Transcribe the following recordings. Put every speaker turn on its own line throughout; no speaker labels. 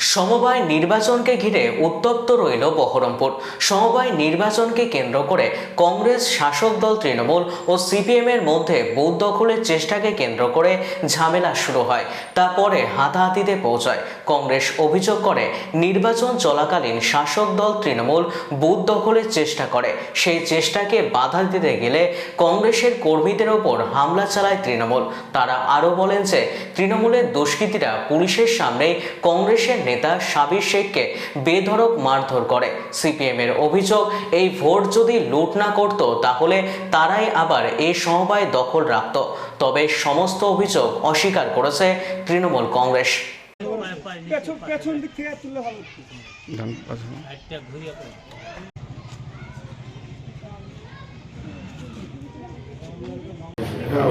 সমবায় নির্বাচনকে ঘিরে উত্তপ্ত রইল বহরমপুর। সমবায় নির্বাচনকে কেন্দ্র করে কংগ্রেস শাসক দল তৃণমূল ও সিপিএম এর মধ্যে বুথ দখলের চেষ্টাকে কেন্দ্র করে ঝামেলা শুরু হয়। তারপরে হাতাহাতিতে পৌঁছায়। কংগ্রেস অভিযোগ করে, নির্বাচন চলাকালীন শাসক দল তৃণমূল বুথ দখলের চেষ্টা করে। সেই চেষ্টাকে বাধা দিতে গেলে কংগ্রেসের কর্মীদের ওপর হামলা চালায় তৃণমূল। তারা আরও বলেন যে, তৃণমূলের দুষ্কৃতীরা পুলিশের সামনেই কংগ্রেসের নেতা সাবির শেখকে বেধড়ক মারধর করে। সিপিএম এর অভিযোগ এই ভোট যদি লুট না করত তাহলে তারাই আবার এই সমবায় দখল রাখত। তবে সমস্ত অভিযোগ অস্বীকার করেছে তৃণমূল কংগ্রেস।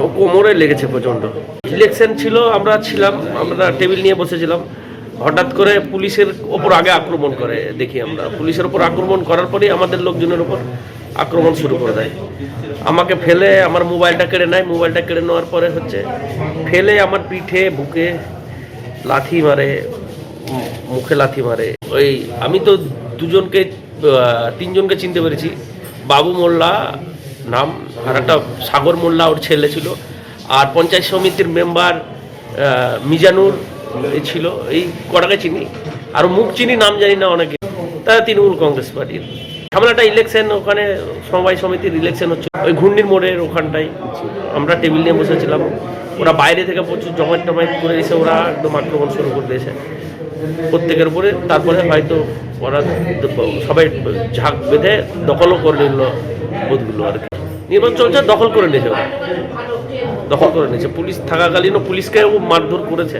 ও কোমরে লেগেছে প্রচণ্ড। ইলেকশন ছিল আমরা ছিলাম আমরা টেবিল নিয়ে বসেছিলাম। হঠাৎ করে পুলিশের ওপর আগে আক্রমণ করে, দেখি আমরা। পুলিশের ওপর আক্রমণ করার পরেই আমাদের লোকজনের ওপর আক্রমণ শুরু করে দেয়। আমাকে ফেলে, আমার মোবাইলটা কেড়ে নেয়। মোবাইলটা কেড়ে নেওয়ার পরে হচ্ছে, ফেলে আমার পিঠে, বুকে লাথি মারে, মুখে লাথি মারে। ওই, আমি তো দুজনকে তিনজনকে চিনতে পেরেছি। বাবু মোল্লা নাম, আর একটা সাগর মোল্লা ওর ছেলে ছিল। আর পঞ্চায়েত সমিতির মেম্বার মিজানুর এই ছিল এই কটাকে চিনি? আর মুখ চিনি নাম জানি না অনেকে। তারা তৃণমূল কংগ্রেস পার্টির। ঝামেলাটা ইলেকশন ওখানে সমবায় সমিতির ইলেকশন হচ্ছে। ওই ঘূর্ণির মোড়ের ওখানটাই আমরা টেবিল নিয়ে বসেছিলাম। ওরা বাইরে থেকে প্রচুর জমায়েত টমায়েত করে এসে ওরা একদম আক্রমণ শুরু করে দিয়েছে। প্রত্যেকের উপরে, তারপরে হয়তো ওরা সবাই ঝাঁক বেঁধে দখলও করে নিল বোধগুলো আর কি। নির্বাচন চলছে, দখল করে নিয়েছে ওরা। দখল করে নিয়েছে। পুলিশ থাকাকালীনও পুলিশকেও মারধর করেছে।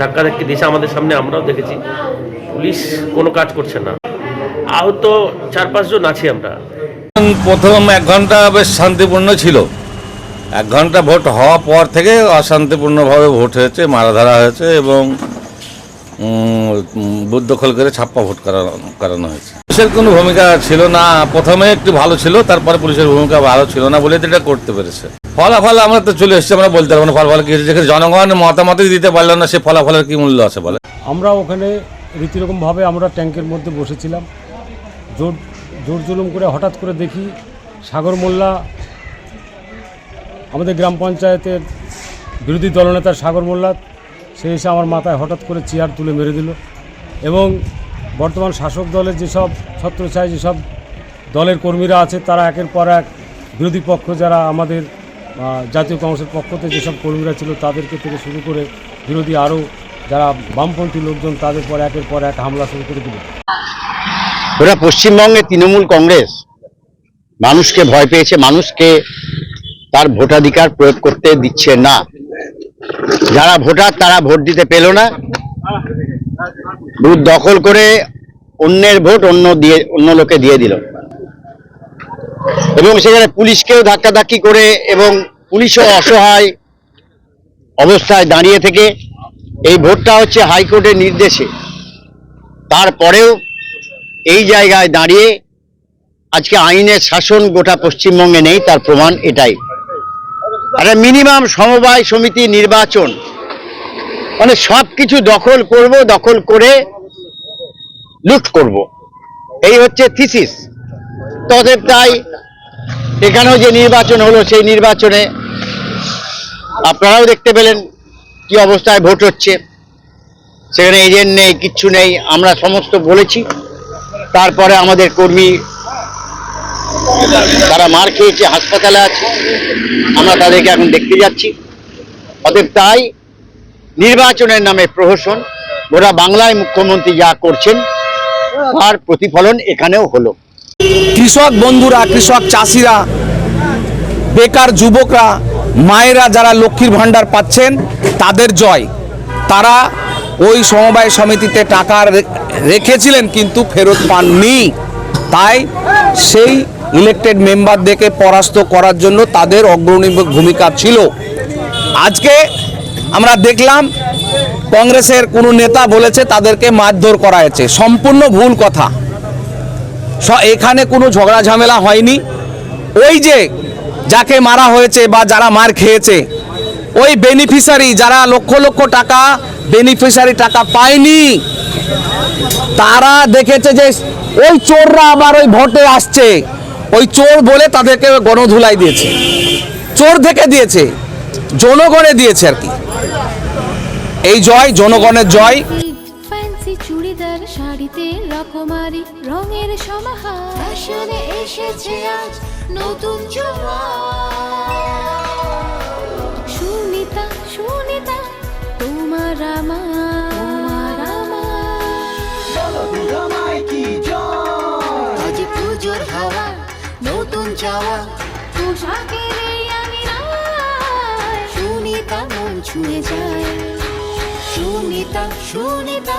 ধাক্কা ধাক্কি দিয়েছে। আমাদের সামনে আমরাও দেখেছি। পুলিশ কোনো কাজ করছে না। আহত চার পাঁচজন আছি আমরা।
প্রথম এক ঘণ্টা বেশ শান্তিপূর্ণ ছিল। এক ঘণ্টা ভোট হওয়ার পর থেকে অশান্তিপূর্ণভাবে ভোট হয়েছে, মারাধারা হয়েছে এবং বুথ দখল করে ছাপ্পা ভোট করানো করানো হয়েছে। পুলিশের কোনো ভূমিকা ছিল না। প্রথমে একটু ভালো ছিল, তারপরে পুলিশের ভূমিকা ভালো ছিল না বলে এটা করতে পেরেছে। ফলাফল আমরা তো চলে এসেছি, আমরা বলতে পারব না ফলাফল কি। যেখানে জনগণ মতামতই দিতে পারল না, সে ফলাফলের কি মূল্য আছে বলে।
আমরা ওখানে রীতিরকমভাবে আমরা ট্যাঙ্কের মধ্যে বসেছিলাম। জোর জোর জুলুম করে হঠাৎ করে দেখি সাগর মোল্লা, আমাদের গ্রাম পঞ্চায়েতের বিরোধী দলনেতা সাগর মোল্লা, সে এসে আমার মাথায় হঠাৎ করে চেয়ার তুলে মেরে দিল। এবং বর্তমান শাসক দলের যেসব ছত্রছায়, যেসব দলের কর্মীরা আছে, তারা একের পর এক বিরোধী পক্ষ যারা আমাদের জাতীয় কংগ্রেসের পক্ষ থেকে যেসব কর্মীরা ছিল তাদেরকে থেকে শুরু করে বিরোধী আরও যারা বামপন্থী লোকজন তাদের পর একের পর এক হামলা শুরু করে দিল।
ওরা পশ্চিমবঙ্গে তৃণমূল কংগ্রেস। মানুষকে ভয় পেয়েছে, মানুষকে তার ভোটাধিকার প্রয়োগ করতে দিচ্ছে না। যারা ভোটার তারা ভোট দিতে পেল না। বুথ দখল করে অন্যের ভোট অন্য দিয়ে, অন্য লোকে দিয়ে দিল। এবং সেখানে পুলিশকেও ধাক্কাধাক্কি করে এবং পুলিশও অসহায় অবস্থায় দাঁড়িয়ে থেকে এই ভোটটা হচ্ছে হাইকোর্টের নির্দেশে। তারপরেও এই জায়গায় দাঁড়িয়ে আজকে আইনের শাসন গোটা পশ্চিমবঙ্গে নেই, তার প্রমাণ এটাই। একটা মিনিমাম সমবায় সমিতি নির্বাচন মানে সব কিছু দখল করব, দখল করে লুট করব। এই হচ্ছে থিসিস তদের তাই এখানেও যে নির্বাচন হলো, সেই নির্বাচনে আপনারাও দেখতে পেলেন কি অবস্থায় ভোট হচ্ছে। সেখানে এজেন্ট নেই, কিচ্ছু নেই, আমরা সমস্ত বলেছি। তারপরে আমাদের কর্মী, তারা মার খেয়েছে, হাসপাতালে আছে, আমরা তাদেরকে এখন দেখতে যাচ্ছি। অতএব তাই নির্বাচনের নামে প্রহসন ওরা বাংলায় মুখ্যমন্ত্রী যা করছেন, তার প্রতিফলন এখানেও হলো।
কৃষক বন্ধুরা, কৃষক চাষিরা, বেকার যুবকরা, মায়েরা যারা লক্ষ্মীর ভাণ্ডার পাচ্ছেন, তাদের জয়। তারা ওই সমবায় সমিতিতে টাকা রেখেছিলেন কিন্তু ফেরত পাননি। তাই সেই ইলেকটেড মেম্বারদেরকে পরাস্ত করার জন্য তাদের অগ্রণী ভূমিকা ছিল। আজকে আমরা দেখলাম, কংগ্রেসের কোনো নেতা বলেছে তাদেরকে মারধর করা হয়েছে। সম্পূর্ণ ভুল কথা। এখানে কোনো ঝগড়া ঝামেলা হয়নি। ওই যে যাকে মারা হয়েছে বা যারা মার খেয়েছে, ওই বেনিফিশিয়ারি যারা লক্ষ লক্ষ টাকা বেনিফিশিয়ারি টাকা পায়নি, তারা দেখেছে যে ওই চোররা আবার ওই ভোটে আসছে। ওই চোর বলে তাদেরকে গণধুলাই দিয়েছে। চোর থেকে দিয়েছে, জনগণে দিয়েছে আর কি। এই জয়, জনগণের জয়।
রকমারি রঙের সমাহার। ফ্যাশনে এসেছে আজ নতুন সুনিতা সুনিতা তোমার আমার। আমার। আজ পুজোর হাওয়া নতুন চাওয়া। পোশাকের সুনিতা মন ছুঁয়ে যায়। সুনিতা সুনিতা